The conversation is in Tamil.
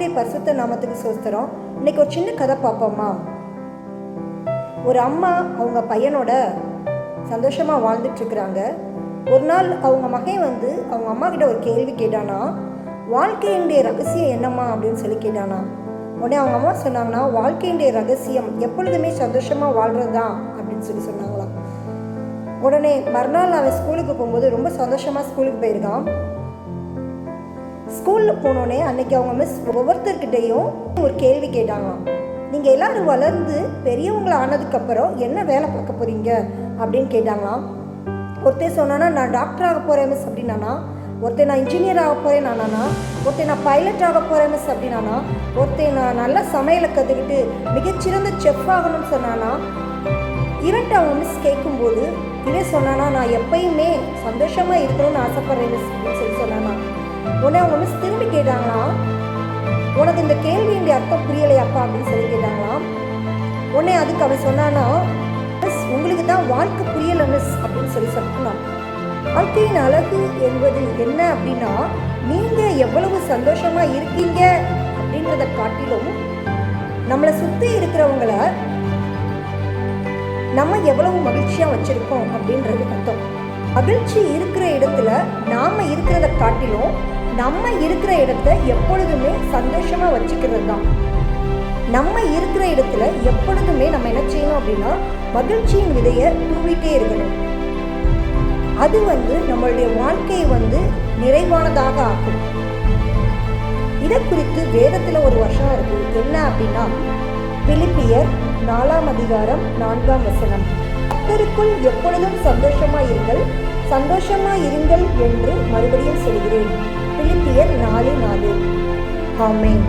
கர்த்தருடைய பரிசுத்த நாமத்துக்கு சோஸ்தரம். இன்னைக்கு ஒரு சின்ன கதை பார்ப்போமா? ஒரு அம்மா அவங்க பையனோட சந்தோஷமாக வாழ்ந்துட்டு இருக்கிறாங்க ஒரு நாள் அவங்க மகன் வந்து அவங்க அம்மா கிட்ட ஒரு கேள்வி கேட்டானா வாழ்க்கையினுடைய ரகசியம் என்னம்மா? அப்படின்னு சொல்லி கேட்டானா. உடனே அவங்க அம்மா சொன்னாங்கன்னா வாழ்க்கையினுடைய ரகசியம் எப்பொழுதுமே சந்தோஷமாக வாழ்கிறது தான் அப்படின்னு சொல்லி சொன்னாங்களாம். உடனே மறுநாள் அவன் ஸ்கூலுக்கு போகும்போது ரொம்ப சந்தோஷமாக ஸ்கூலுக்கு போயிருக்கான். ஸ்கூலில் போனோடனே அன்னைக்கு அவங்க மிஸ் ஒவ்வொருத்தர்கிட்டையும் ஒரு கேள்வி கேட்டாங்களாம். நீங்கள் எல்லாரும் வளர்ந்து பெரியவங்கள ஆனதுக்கப்புறம் என்ன வேலை பார்க்க போகிறீங்க அப்படின்னு கேட்டாங்களாம். ஒருத்தர் சொன்னானா நான் டாக்டர் ஆக போகிறேன் மிஸ் அப்படின்னானா. ஒருத்தர் நான் இன்ஜினியர் ஆக போகிறேன் நானா ஒருத்தர் நான் பைலட் ஆக போகிறேன் மிஸ் அப்படின்னானா. ஒருத்தர் நான் நல்ல சமையலை கற்றுக்கிட்டு மிகச்சிறந்த செஃப் ஆகணும்னு சொன்னானா. இரண்டு அவங்க மிஸ் கேட்கும்போது இவன் சொன்னானா நான் எப்பயுமே சந்தோஷமாக இருக்கணும்னு ஆசைப்பட்றேன் மிஸ் அப்படின்னு சொல்லி உடனே அவங்க மிஸ் திரும்பி கேட்டாங்களாம்? உனக்கு இந்த கேள்வியுடைய அர்த்தம் புரியலையாப்பா அப்படின்னு சொல்லி கேட்டாங்களாம். உடனே அதுக்கு அவன் சொன்னானா மிஸ் உங்களுக்கு தான் வாழ்க்கை புரியலை மிஸ் அப்படின்னு சொல்லி சொன்னான். வாழ்க்கையின் அழகு என்பது என்ன அப்படின்னா நீங்க எவ்வளவு சந்தோஷமா இருக்கீங்க அப்படின்றத காட்டிலும் நம்மளை சுத்தி இருக்கிறவங்கள நம்ம எவ்வளவு மகிழ்ச்சியா வச்சிருக்கோம் அப்படின்றது அர்த்தம். மகிழ்ச்சி இருக்கிற இடத்துல நாம் இருக்கிறத காட்டிலும் நம்ம இருக்கிற இடத்த எப்பொழுதுமே சந்தோஷமாக வச்சுக்கிறது தான் நம்ம இருக்கிற இடத்துல எப்பொழுதுமே நம்ம என்ன செய்யணும் அப்படின்னா மகிழ்ச்சியின் விதையை தூவிட்டே இருக்கணும். அது வந்து நம்மளுடைய வாழ்க்கையை வந்து நிறைவானதாக ஆக்கும். இதை குறித்து வேதத்தில் ஒரு வருஷம் இருக்கு. என்ன அப்படின்னா பிலிப்பியர் நாலாம் அதிகாரம் நான்காம் வசனம். கர்த்தருக்குள் எப்பொழுதும் சந்தோஷமா இருங்கள். சந்தோஷமா இருங்கள் என்று மறுபடியும் சொல்கிறேன். பிலிப்பியர் நாலு நாலு ஆமேன்.